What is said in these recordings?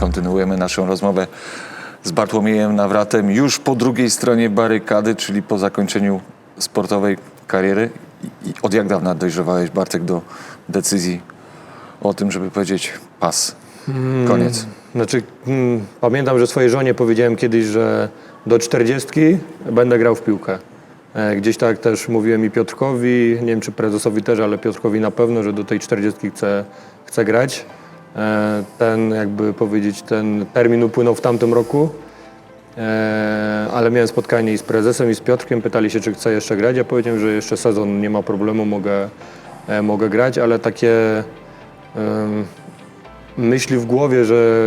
Kontynuujemy naszą rozmowę z Bartłomiejem Nawratem już po drugiej stronie barykady, czyli po zakończeniu sportowej kariery. I od jak dawna dojrzewałeś, Bartek, do decyzji o tym, żeby powiedzieć pas, koniec? Znaczy, mm, pamiętam, że swojej żonie powiedziałem kiedyś, że do 40 będę grał w piłkę. E, Gdzieś tak też mówiłem i Piotrkowi, nie wiem czy prezesowi też, ale Piotrkowi na pewno, że do tej 40 chcę, chcę grać. E, Ten, jakby powiedzieć, ten termin upłynął w tamtym roku, E, ale miałem spotkanie i z prezesem, i z Piotrkiem. Pytali się, czy chcę jeszcze grać. Ja powiedziałem, że jeszcze sezon nie ma problemu, mogę, e, mogę grać, ale takie myśli w głowie, że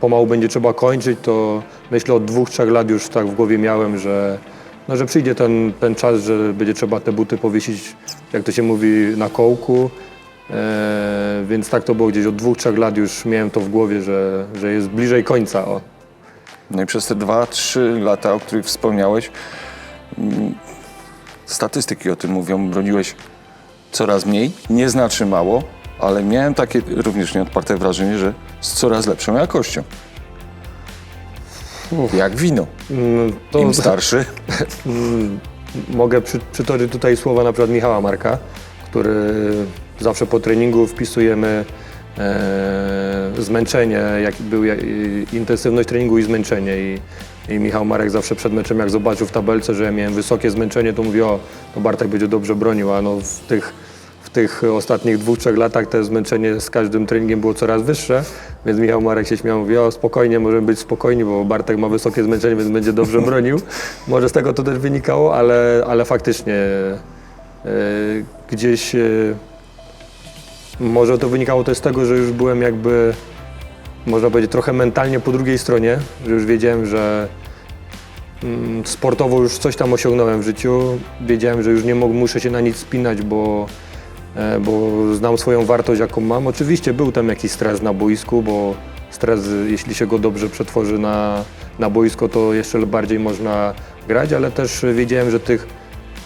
pomału będzie trzeba kończyć, to myślę od dwóch, trzech lat już tak w głowie miałem, że, no, że przyjdzie ten, ten czas, że będzie trzeba te buty powiesić, jak to się mówi, na kołku. E, więc tak to było gdzieś od dwóch, trzech lat już miałem to w głowie, że, że jest bliżej końca. O. No i przez te dwa, trzy lata, o których wspomniałeś, mm, statystyki o tym mówią, broniłeś coraz mniej, nie znaczy mało, ale miałem takie również nieodparte wrażenie, że z coraz lepszą jakością. Jak wino. Mm, To, Im starszy, Mm, Mogę przy, przytoczyć tutaj słowa na przykład Michała Marka, który zawsze po treningu wpisujemy e, zmęczenie, jak był i- intensywność treningu i zmęczenie. I, I Michał Marek zawsze przed meczem, jak zobaczył w tabelce, że ja miałem wysokie zmęczenie, to mówi, o, to Bartek będzie dobrze bronił, a no w tych, w tych ostatnich dwóch, trzech latach te zmęczenie z każdym treningiem było coraz wyższe, więc Michał Marek się śmiał, mówi, o spokojnie, możemy być spokojni, bo Bartek ma wysokie zmęczenie, więc będzie dobrze bronił. Może z tego to też wynikało, ale, ale faktycznie e, gdzieś e, może to wynikało też z tego, że już byłem jakby, można powiedzieć, trochę mentalnie po drugiej stronie, że już wiedziałem, że mm, sportowo już coś tam osiągnąłem w życiu. Wiedziałem, że już nie muszę się na nic spinać, bo, e, bo znam swoją wartość, jaką mam. Oczywiście był tam jakiś stres na boisku, bo stres, jeśli się go dobrze przetworzy na, na boisko, to jeszcze bardziej można grać, ale też wiedziałem, że tych,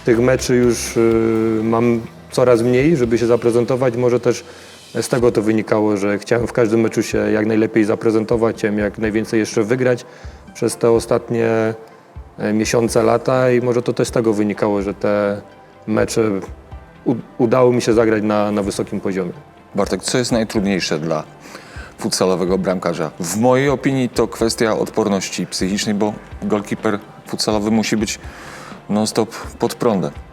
tych meczy już y, mam coraz mniej, żeby się zaprezentować. Może też z tego to wynikało, że chciałem w każdym meczu się jak najlepiej zaprezentować, chciałem jak najwięcej jeszcze wygrać przez te ostatnie e, miesiące, lata i może to też z tego wynikało, że te mecze udało mi się zagrać na, na wysokim poziomie. Bartek, co jest najtrudniejsze dla futsalowego bramkarza? W mojej opinii to kwestia odporności psychicznej, bo golkiper futsalowy musi być non-stop pod prądem.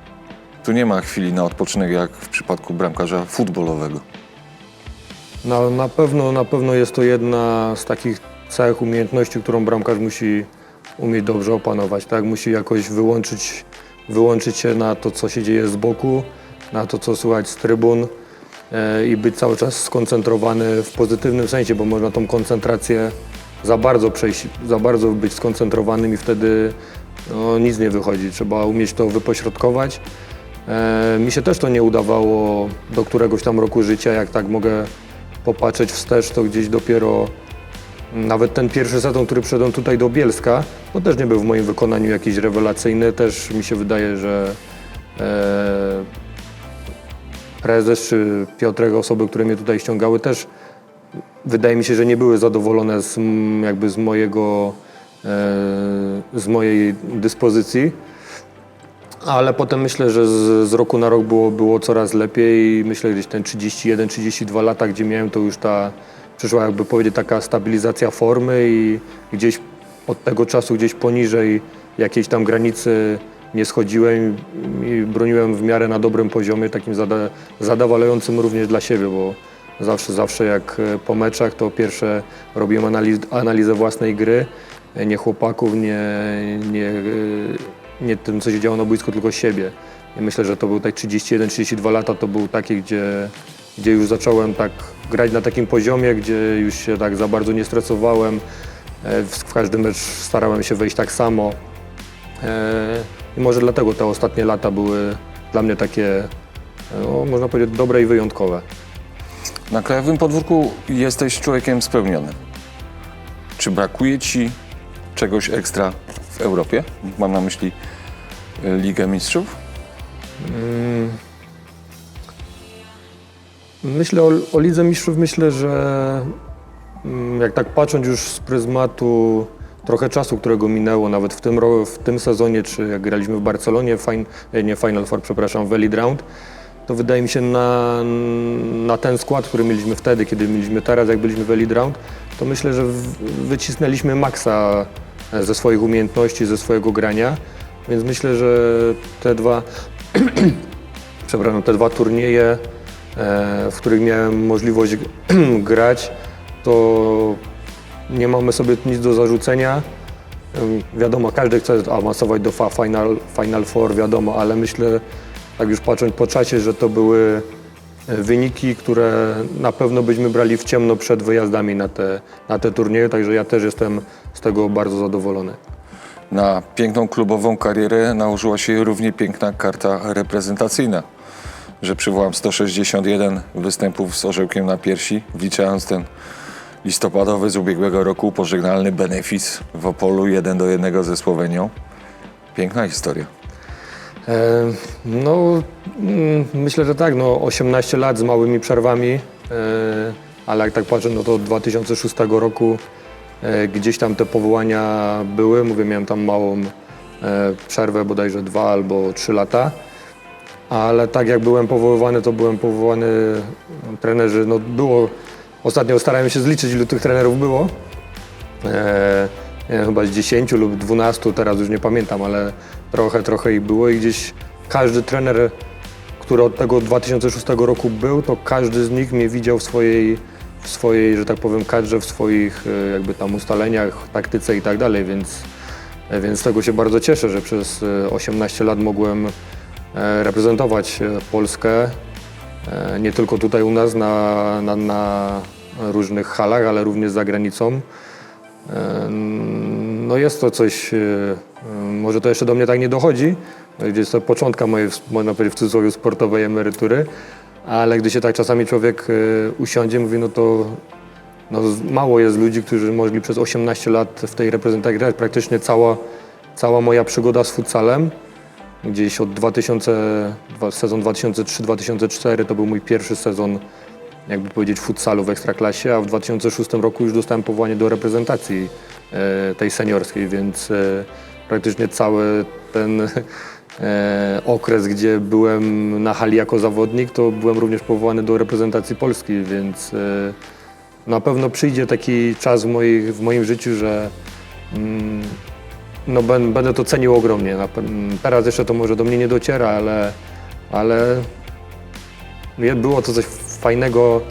Tu nie ma chwili na odpoczynek, jak w przypadku bramkarza futbolowego. Na, na, pewno, na pewno jest to jedna z takich cech umiejętności, którą bramkarz musi umieć dobrze opanować. Tak? Musi jakoś wyłączyć, wyłączyć się na to, co się dzieje z boku, na to, co słychać z trybun e, i być cały czas skoncentrowany w pozytywnym sensie, bo można tą koncentrację za bardzo przejść, za bardzo być skoncentrowanym i wtedy no, nic nie wychodzi. Trzeba umieć to wypośrodkować. E, mi się też to nie udawało do któregoś tam roku życia, jak tak mogę popatrzeć wstecz, to gdzieś dopiero nawet ten pierwszy sezon, który przyszedłem tutaj do Bielska, no też nie był w moim wykonaniu jakiś rewelacyjny. Też mi się wydaje, że e, prezes czy Piotrek, osoby, które mnie tutaj ściągały, też wydaje mi się, że nie były zadowolone z, jakby z mojego, e, z mojej dyspozycji. Ale potem myślę, że z, z roku na rok było, było coraz lepiej myślę, że gdzieś ten 31-32 lata, gdzie miałem, to już ta przyszła jakby powiedzieć taka stabilizacja formy i gdzieś od tego czasu gdzieś poniżej jakiejś tam granicy nie schodziłem i broniłem w miarę na dobrym poziomie, takim zada, zadowalającym również dla siebie, bo zawsze, zawsze jak e, po meczach to pierwsze robiłem analiz, analizę własnej gry, e, nie chłopaków, nie, nie, e, nie tym, co się działo na boisku, tylko siebie. I myślę, że to był tak 31-32 lata, to był taki, gdzie, gdzie już zacząłem tak grać na takim poziomie, gdzie już się tak za bardzo nie stresowałem. E, W, w każdy mecz starałem się wejść tak samo. E, I może dlatego te ostatnie lata były dla mnie takie, no, można powiedzieć, dobre i wyjątkowe. Na krajowym podwórku jesteś człowiekiem spełnionym. Czy brakuje ci czegoś ekstra w Europie? Mam na myśli Ligę Mistrzów? Myślę o, o Lidze Mistrzów, myślę, że mm, jak tak patrząc już z pryzmatu trochę czasu, którego minęło, nawet w tym, w tym sezonie, czy jak graliśmy w Barcelonie, fin, e, nie Final Four, przepraszam, w Elite Round, to wydaje mi się na, na ten skład, który mieliśmy wtedy, kiedy mieliśmy teraz, jak byliśmy w Elite Round, to myślę, że wycisnęliśmy maksa ze swoich umiejętności, ze swojego grania, więc myślę, że te dwa, przepraszam, te dwa turnieje, e, w których miałem możliwość grać, to nie mamy sobie nic do zarzucenia. Wiadomo, każdy chce awansować do final, final Four, wiadomo, ale myślę, tak już patrząc po czasie, że to były e, wyniki, które na pewno byśmy brali w ciemno przed wyjazdami na te, na te turnieje, także ja też jestem z tego bardzo zadowolony. Na piękną klubową karierę nałożyła się równie piękna karta reprezentacyjna, że przywołam 161 występów z orzełkiem na piersi, wliczając ten listopadowy z ubiegłego roku pożegnalny benefis w Opolu 1 do 1 ze Słowenią. Piękna historia. E, No, mm, myślę, że tak, no 18 lat z małymi przerwami, e, ale jak tak patrzę, no to od 2006 roku gdzieś tam te powołania były, mówię, miałem tam małą e, przerwę, bodajże dwa albo trzy lata, ale tak jak byłem powoływany, to byłem powołany, no, trenerzy, no było, ostatnio starałem się zliczyć, ilu tych trenerów było, E, chyba z 10 lub 12, teraz już nie pamiętam, ale trochę, trochę ich było i gdzieś każdy trener, który od tego 2006 roku był, to każdy z nich mnie widział w swojej, w swojej że tak powiem, kadrze, w swoich e, jakby tam ustaleniach, taktyce i tak dalej, więc, e, więc z tego się bardzo cieszę, że przez e, 18 lat mogłem e, reprezentować e, Polskę, e, nie tylko tutaj u nas na, na, na różnych halach, ale również za granicą. E, No jest to coś, e, e, może to jeszcze do mnie tak nie dochodzi, gdzie jest to początka mojej, można powiedzieć w cudzysłowie, sportowej emerytury, ale gdy się tak czasami człowiek e, usiądzie, mówi, no to no, mało jest ludzi, którzy mogli przez 18 lat w tej reprezentacji grać. Praktycznie cała, cała moja przygoda z futsalem, gdzieś od 2000, dwa- sezon 2003-2004 to był mój pierwszy sezon jakby powiedzieć, futsalu w Ekstraklasie, a w 2006 roku już dostałem powołanie do reprezentacji e, tej seniorskiej, więc e, praktycznie cały ten e, okres, gdzie byłem na hali jako zawodnik, to byłem również powołany do reprezentacji Polski, więc e, na pewno przyjdzie taki czas w, moich, w moim życiu, że mm, no, ben- będę to cenił ogromnie. Na Teraz jeszcze to może do mnie nie dociera, ale, ale było to coś fajnego.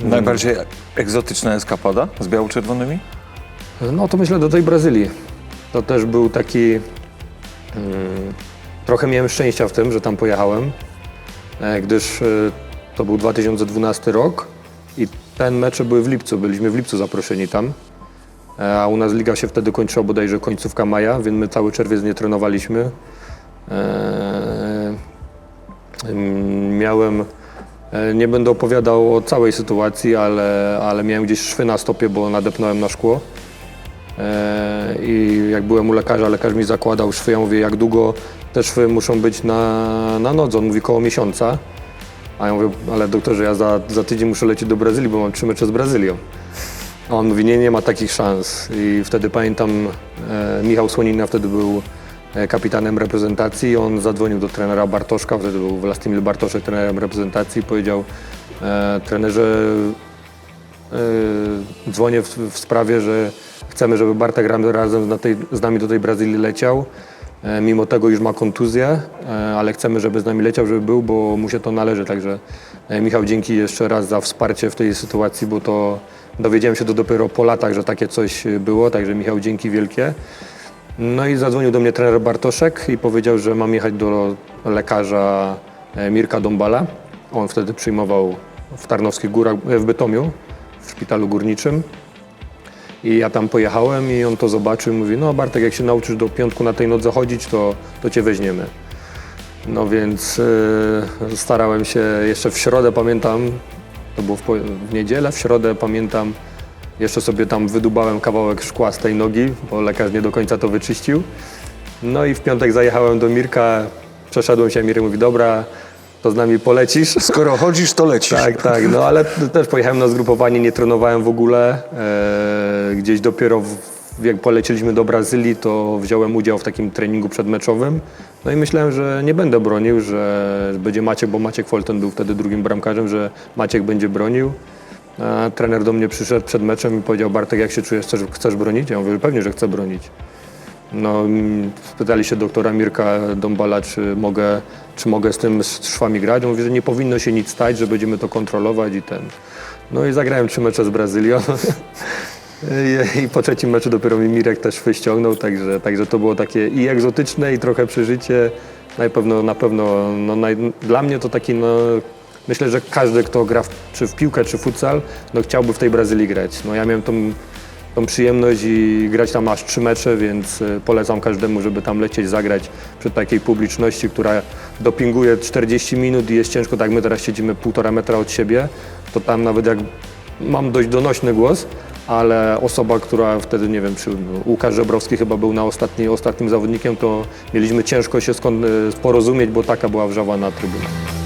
Najbardziej egzotyczna eskapada z biało-czerwonymi? No to myślę do tej Brazylii. To też był taki. Mm, trochę miałem szczęścia w tym, że tam pojechałem, e, gdyż e, to był 2012 rok i ten mecze były w lipcu. Byliśmy w lipcu zaproszeni tam. E, A u nas liga się wtedy kończyła bodajże końcówka maja, więc my cały czerwiec nie trenowaliśmy. Mm, Miałem, nie będę opowiadał o całej sytuacji, ale, ale miałem gdzieś szwy na stopie, bo nadepnąłem na szkło. I jak byłem u lekarza, lekarz mi zakładał szwy. Ja mówię, jak długo te szwy muszą być na, na nodze? On mówi, koło miesiąca. A ja mówię, ale doktorze, ja za, za tydzień muszę lecieć do Brazylii, bo mam trzy mecze z Brazylią. A on mówi, nie, nie ma takich szans. I wtedy pamiętam, e, Michał Słonina wtedy był e, kapitanem reprezentacji on zadzwonił do trenera Bartoszka, wtedy był Vlastimil Bartoszek trenerem reprezentacji i powiedział, e, trenerze, dzwonię w, w sprawie, że chcemy, żeby Bartek razem na tej, z nami do tej Brazylii leciał. E, Mimo tego już ma kontuzję, e, ale chcemy, żeby z nami leciał, żeby był, bo mu się to należy. Także e, Michał, dzięki jeszcze raz za wsparcie w tej sytuacji, bo to dowiedziałem się to dopiero po latach, że takie coś e, było. Także Michał, dzięki wielkie. No i zadzwonił do mnie trener Bartoszek i powiedział, że mam jechać do lekarza e, Mirka Dąbala. On wtedy przyjmował w Tarnowskich Górach, e, w Bytomiu, w szpitalu górniczym. I ja tam pojechałem i on to zobaczył i mówi, no Bartek, jak się nauczysz do piątku na tej nodze chodzić, to, to cię weźmiemy. No więc e, starałem się jeszcze w środę, pamiętam, to było w, w niedzielę, w środę pamiętam, jeszcze sobie tam wydubałem kawałek szkła z tej nogi, bo lekarz nie do końca to wyczyścił. No i w piątek zajechałem do Mirka, przeszedłem się, Mirek mówi, dobra, to z nami polecisz. Skoro chodzisz, to lecisz. Tak, tak, no ale też pojechałem na zgrupowanie, nie trenowałem w ogóle. E, gdzieś dopiero w, jak polecieliśmy do Brazylii, to wziąłem udział w takim treningu przedmeczowym. No i myślałem, że nie będę bronił, że będzie Maciek, bo Maciek Folten był wtedy drugim bramkarzem, że Maciek będzie bronił. A trener do mnie przyszedł przed meczem i powiedział, Bartek, jak się czujesz, chcesz, chcesz bronić? Ja mówię, pewnie, że chcę bronić. No, spytali się doktora Mirka Dąbala, czy mogę, czy mogę z tym szwami grać. On mówi, że nie powinno się nic stać, że będziemy to kontrolować i ten. No i zagrałem trzy mecze z Brazylią. I po trzecim meczu dopiero mi Mirek też wyściągnął, także, także to było takie i egzotyczne, i trochę przeżycie. Na pewno, na pewno no, naj, dla mnie to taki, no, myślę, że każdy, kto gra w, czy w piłkę, czy futsal, no, chciałby w tej Brazylii grać. No, ja miałem tą tą przyjemność i grać tam aż trzy mecze, więc y, polecam każdemu, żeby tam lecieć, zagrać przed takiej publiczności, która dopinguje 40 minut i jest ciężko, tak my teraz siedzimy półtora metra od siebie, to tam nawet jak mam dość donośny głos, ale osoba, która wtedy, nie wiem, czy Łukasz Żebrowski chyba był na ostatni, ostatnim zawodnikiem, to mieliśmy ciężko się skąd y, porozumieć, bo taka była wrzawa na trybunach.